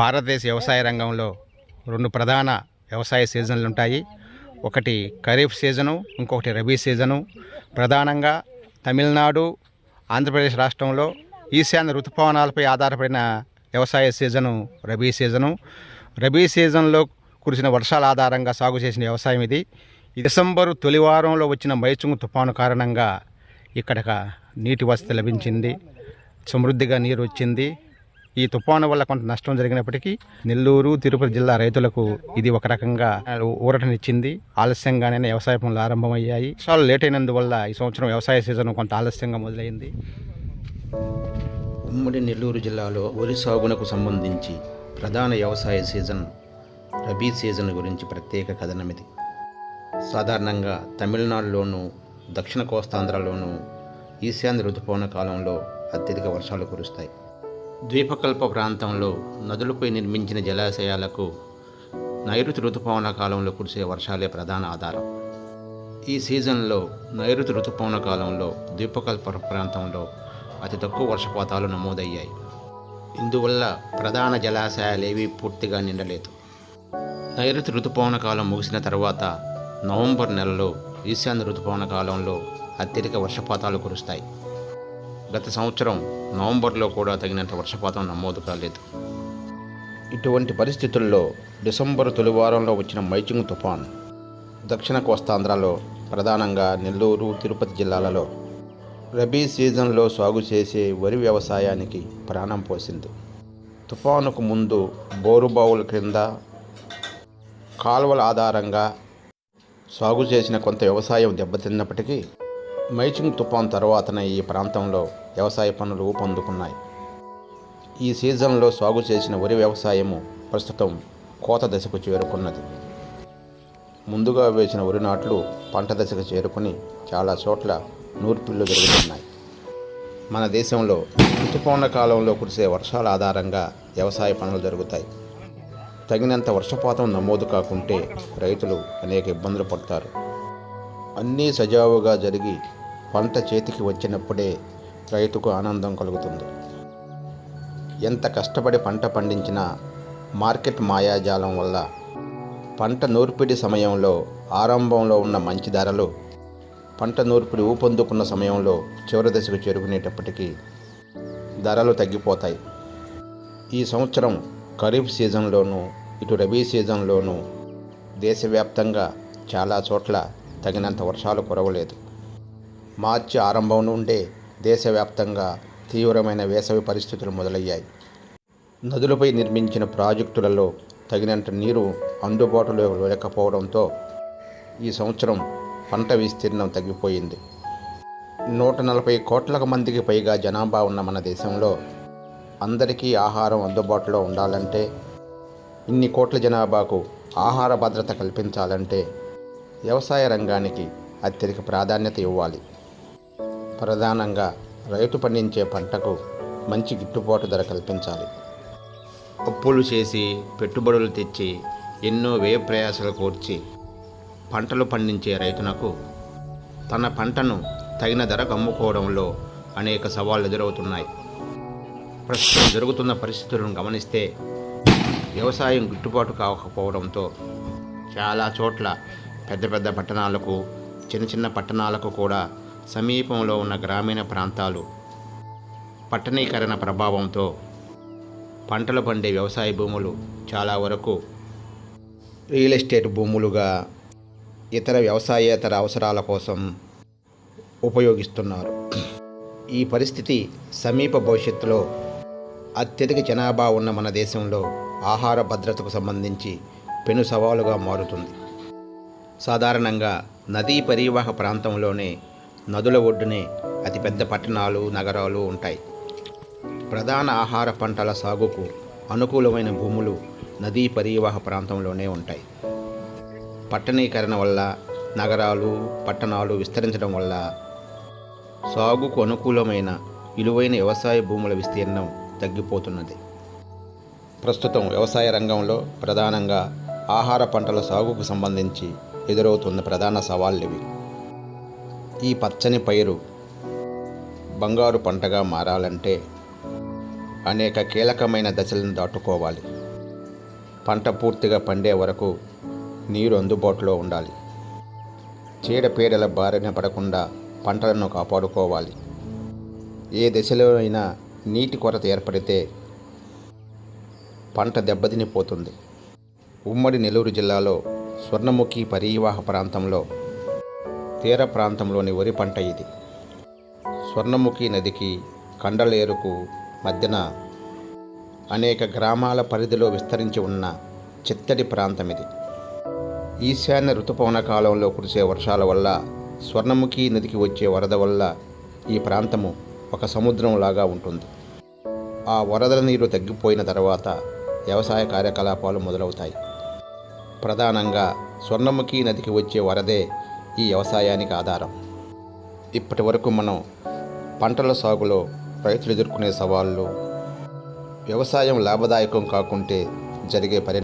భారతదేశ వ్యవసాయ రంగంలో రెండు ప్రధాన వ్యవసాయ సీజన్లు ఉంటాయి. ఒకటి ఖరీఫ్ సీజను ఇంకొకటి రబీ సీజను. ప్రధానంగా తమిళనాడు ఆంధ్రప్రదేశ్ రాష్ట్రంలో ఈశాన్య ఋతుపవనాలపై ఆధారపడిన వ్యవసాయ సీజను రబీ సీజను. రబీ సీజన్లో కురిసిన వర్షాల ఆధారంగా సాగు చేసిన వ్యవసాయం ఇది. డిసెంబరు తొలి వారంలో వచ్చిన మైచుంగు తుఫాను కారణంగా ఇక్కడ నీటి వసతి లభించింది. సమృద్ధిగా నీరు వచ్చింది. ఈ తుఫాను వల్ల కొంత నష్టం జరిగినప్పటికీ నెల్లూరు తిరుపతి జిల్లా రైతులకు ఇది ఒక రకంగా ఊరటనిచ్చింది. ఆలస్యంగానే వ్యవసాయ పనులు ఆరంభమయ్యాయి. వర్షాలు లేట్ అయినందువల్ల ఈ సంవత్సరం వ్యవసాయ సీజన్ కొంత ఆలస్యంగా మొదలైంది. ఉమ్మడి నెల్లూరు జిల్లాలో వరి సాగునకు సంబంధించి ప్రధాన వ్యవసాయ సీజన్ రబీ సీజన్ గురించి ప్రత్యేక కథనం ఇది. సాధారణంగా తమిళనాడులోను దక్షిణ కోస్తాంధ్రలోను ఈశాన్య ఋతుపవన కాలంలో అత్యధిక వర్షాలు కురుస్తాయి. ద్వీపకల్ప ప్రాంతంలో నదులపై నిర్మించిన జలాశయాలకు నైరుతి ఋతుపవన కాలంలో కురిసే వర్షాలే ప్రధాన ఆధారం. ఈ సీజన్లో నైరుతి ఋతుపవన కాలంలో ద్వీపకల్ప ప్రాంతంలో అతి తక్కువ వర్షపాతాలు నమోదయ్యాయి. ఇందువల్ల ప్రధాన జలాశయాలేవి పూర్తిగా నిండలేదు. నైరుతి ఋతుపవన కాలం ముగిసిన తర్వాత నవంబర్ నెలలో ఈశాన్య ఋతుపవన కాలంలో అత్యధిక వర్షపాతాలు కురుస్తాయి. గత సంవత్సరం నవంబర్లో కూడా తగినంత వర్షపాతం నమోదు కాలేదు. ఇటువంటి పరిస్థితుల్లో డిసెంబరు తొలి వారంలో వచ్చిన మైచింగ్ తుఫాన్ దక్షిణ కోస్తాంధ్రలో ప్రధానంగా నెల్లూరు తిరుపతి జిల్లాలలో రబీ సీజన్లో సాగు చేసే వరి వ్యవసాయానికి ప్రాణం పోసింది. తుఫానుకు ముందు బోరుబావుల క్రింద కాలువల ఆధారంగా సాగు చేసిన కొంత వ్యవసాయం దెబ్బతిన్నప్పటికీ మైచింగ్ తుఫాన్ తర్వాతనే ఈ ప్రాంతంలో వ్యవసాయ పనులు ఊపందుకున్నాయి. ఈ సీజన్లో సాగు చేసిన వరి వ్యవసాయము ప్రస్తుతం కోత దశకు చేరుకున్నది. ముందుగా వేసిన వరి నాట్లు పంట దశకు చేరుకుని చాలా చోట్ల నూర్పిళ్ళు జరుగుతున్నాయి. మన దేశంలో ఋతుపవన కాలంలో కురిసే వర్షాల ఆధారంగా వ్యవసాయ పనులు జరుగుతాయి. తగినంత వర్షపాతం నమోదు కాకుంటే రైతులు అనేక ఇబ్బందులు పడతారు. అన్నీ సజావుగా జరిగి పంట చేతికి వచ్చినప్పుడే రైతుకు ఆనందం కలుగుతుంది. ఎంత కష్టపడి పంట పండించినా మార్కెట్ మాయాజాలం వల్ల పంట నూర్పిడి సమయంలో ఆరంభంలో ఉన్న మంచి ధరలు పంట నూర్పిడి ఊపందుకున్న సమయంలో చివరి దశకు చేరుకునేటప్పటికీ ధరలు తగ్గిపోతాయి. ఈ సంవత్సరం ఖరీఫ్ సీజన్లోనూ ఇటు రబీ సీజన్లోనూ దేశవ్యాప్తంగా చాలా చోట్ల తగినంత వర్షాలు కురవలేదు. మార్చి ఆరంభం నుండే దేశవ్యాప్తంగా తీవ్రమైన వేసవి పరిస్థితులు మొదలయ్యాయి. నదులపై నిర్మించిన ప్రాజెక్టులలో తగినంత నీరు అందుబాటులో లేకపోవడంతో ఈ సంవత్సరం పంట విస్తీర్ణం తగ్గిపోయింది. నూట నలభై కోట్ల మందికి పైగా జనాభా ఉన్న మన దేశంలో అందరికీ ఆహారం అందుబాటులో ఉండాలంటే ఇన్ని కోట్ల జనాభాకు ఆహార భద్రత కల్పించాలంటే వ్యవసాయ రంగానికి అత్యధిక ప్రాధాన్యత ఇవ్వాలి. ప్రధానంగా రైతు పండించే పంటకు మంచి గిట్టుబాటు ధర కల్పించాలి. అప్పులు చేసి పెట్టుబడులు తెచ్చి ఎన్నో వ్యయ ప్రయాసాలు కూర్చి పంటలు పండించే రైతునకు తన పంటను తగిన ధరకు అమ్ముకోవడంలో అనేక సవాళ్ళు ఎదురవుతున్నాయి. ప్రస్తుతం జరుగుతున్న పరిస్థితులను గమనిస్తే వ్యవసాయం గిట్టుబాటు కాకపోవడంతో చాలా చోట్ల పెద్ద పెద్ద పట్టణాలకు చిన్న చిన్న పట్టణాలకు కూడా సమీపంలో ఉన్న గ్రామీణ ప్రాంతాలు పట్టణీకరణ ప్రభావంతో పంటలు పండే వ్యవసాయ భూములు చాలా వరకు రియల్ ఎస్టేట్ భూములుగా ఇతర వ్యవసాయేతర అవసరాల కోసం ఉపయోగిస్తున్నారు. ఈ పరిస్థితి సమీప భవిష్యత్తులో అత్యధిక జనాభా ఉన్న మన దేశంలో ఆహార భద్రతకు సంబంధించి పెను సవాలుగా మారుతుంది. సాధారణంగా నదీ పరీవాహ ప్రాంతంలోనే నదుల ఒడ్డునే అతిపెద్ద పట్టణాలు నగరాలు ఉంటాయి. ప్రధాన ఆహార పంటల సాగుకు అనుకూలమైన భూములు నదీ పరీవాహ ప్రాంతంలోనే ఉంటాయి. పట్టణీకరణ వల్ల నగరాలు పట్టణాలు విస్తరించడం వల్ల సాగుకు అనుకూలమైన విలువైన వ్యవసాయ భూముల విస్తీర్ణం తగ్గిపోతున్నది. ప్రస్తుతం వ్యవసాయ రంగంలో ప్రధానంగా ఆహార పంటల సాగుకు సంబంధించి ఎదురవుతున్న ప్రధాన సవాళ్ళు ఇవి ఈ పచ్చని పైరు బంగారు పంటగా మారాలంటే అనేక కీలకమైన దశలను దాటుకోవాలి. పంట పూర్తిగా పండే వరకు నీరు అందుబాటులో ఉండాలి. చీడపీడల బారిన పడకుండా పంటలను కాపాడుకోవాలి. ఏ దశలో అయినా నీటి కొరత ఏర్పడితే పంట దెబ్బతినిపోతుంది. ఉమ్మడి నెల్లూరు జిల్లాలో స్వర్ణముఖి పరీవాహ ప్రాంతంలో తీర ప్రాంతంలోని వరి పంట ఇది. స్వర్ణముఖి నదికి కండలేరుకు మధ్యన అనేక గ్రామాల పరిధిలో విస్తరించి ఉన్న చిత్తడి ప్రాంతం ఇది ఈశాన్య ఋతుపవన కాలంలో కురిసే వర్షాల వల్ల స్వర్ణముఖి నదికి వచ్చే వరద వల్ల ఈ ప్రాంతము ఒక సముద్రంలాగా ఉంటుంది. ఆ వరదల నీరు తగ్గిపోయిన తర్వాత వ్యవసాయ కార్యకలాపాలు మొదలవుతాయి. ప్రధానంగా స్వర్ణముఖి నదికి వచ్చే వరదే ఈ వ్యవసాయానికి ఆధారం. ఇప్పటి వరకు మనం పంటల సాగులో రైతులు ఎదుర్కొనే సవాళ్ళు వ్యవసాయం లాభదాయకం కాకుంటే జరిగే పరి